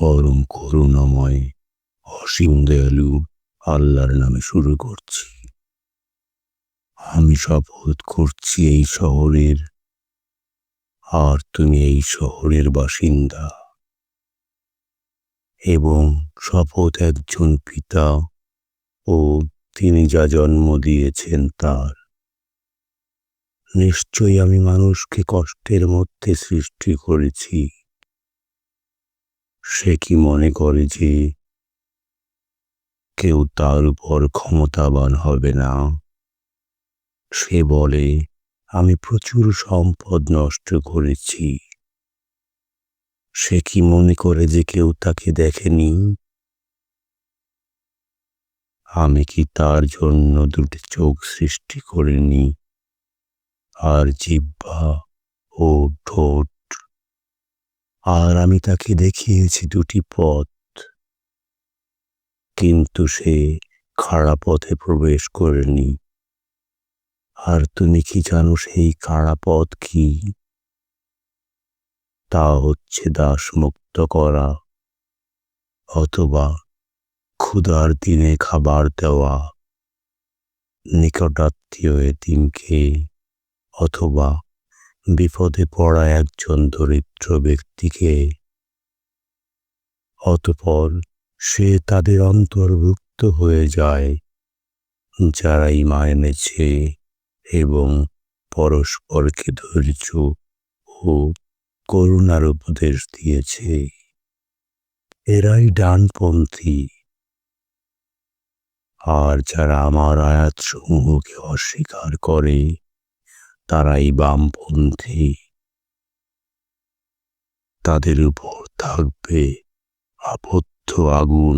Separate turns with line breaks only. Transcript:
পরম করুণাময় অসীম দয়ালু আল্লাহর নামে শুরু করছি। আমি শপথ করছি এই শহরের, আর তুমি এই শহরের বাসিন্দা। এবং শপথ একজন পিতা ও তিনি যা জন্ম দিয়েছেন তার। নিশ্চয়ই আমি মানুষকে কষ্টের মধ্যে সৃষ্টি করেছি। সে কি মনে করে যে কেউ তার উপর ক্ষমতাবান হবে না? সে বলে, আমি প্রচুর সম্পদ নষ্ট করেছি। সে কি মনে করে যে কেউ তাকে দেখেনি? আমি কি তার জন্য দুটি চোখ সৃষ্টি করিনি? আর জিহ্বা ও ঠোঁট আর আমি তাকে দেখিয়েছি দুটি পথ। কিন্তু সে খাড়া পথে প্রবেশ করেনি। আর তুমি কি জানো সেই কারা পথ কি? তা হচ্ছে দাস মুক্ত করা অথবা ক্ষুধার দিনে খাবার দেওয়া। নিকটাত্মীয় এতিমকে অথবা বিপদে পড়া একজন দরিদ্র ব্যক্তিকে। অতপর সে তাদের অন্তর্ভুক্ত হয়ে যায়, যারা ইমা এনেছে এবং পরস্পরকে ধৈর্য ও করুণার উপদেশ দিয়েছে। এরাই ডানপন্থী। আর যারা আমার আয়াত সমূহকে অস্বীকার করে তারাই বামপন্থী। তাদের উপর থাকবে আবদ্ধ আগুন।